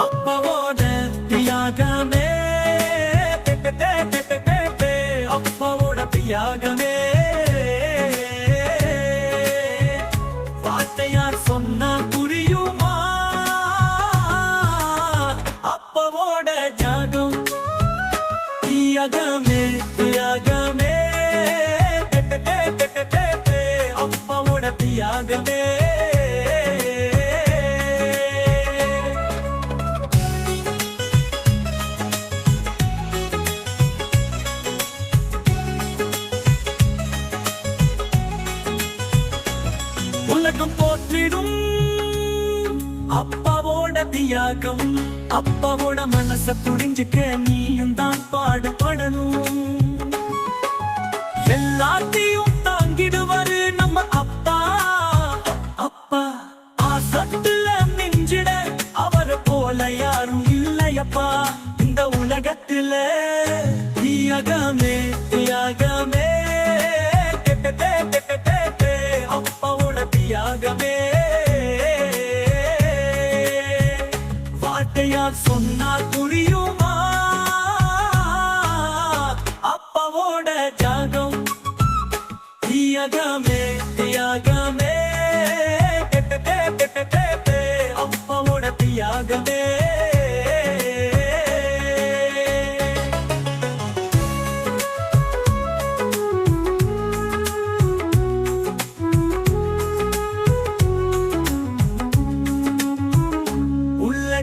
అప్పవోడయాగమే అప్పవోడయాగమే வார்த்தையார் சொன்னா புரியுமா அப்பவோட ஜாகம் தியாகமே தியாகமே அப்பவோட தியாகமே என்றும் போற்றிடும். அப்பாவோட தியாகம் அப்பாவோட மனச புரிஞ்சுக்க நீயும் தான் பாடுபடணும். எல்லாத்தையும் தாங்கிடுவாரு நம்ம அப்பா. அப்பா ஆசத்துல நெஞ்சிட அவரை போல யாரும் இல்லையப்பா. இந்த உலகத்துல தியாகமே தியாகமே. வார்த்தையால் சொன்னால் புரியுமா? அப்பாவோட ஜாகம் தியாகமே தியாகம்.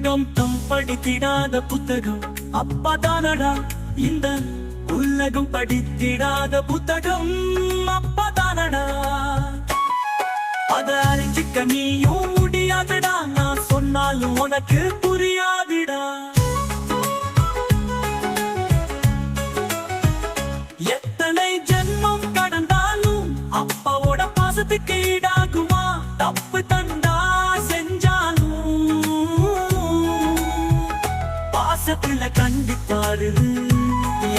உலகம் தம் படித்திடாத புத்தகம். அப்பதானடா இந்த உலகம் படித்திடாத புத்தகம். அப்பதானடா. அத அறிஞ்சிக்க நீயும் முடியாதடா. நான் சொன்னாலும் உனக்கு புரியாதுடா. பாசத்துல கண்டிப்பாரு.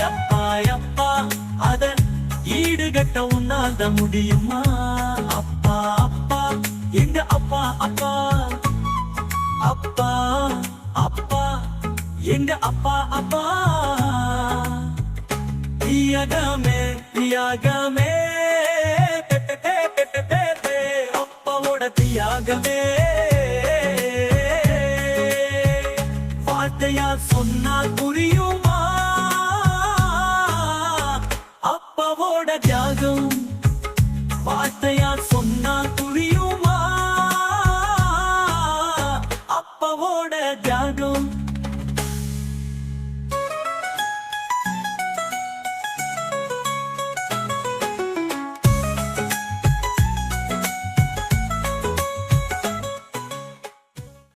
அப்பா அப்பா அத ஈடுகட்ட உன்னால முடியுமா? அப்பா அப்பா எங்க அப்பா அப்பா? அப்பா அப்பா எங்க அப்பா அப்பா? தியாகமே தியாகமே. அப்பாவோட தியாகமே. வார்த்தையால் சொன்னால் புரியும்.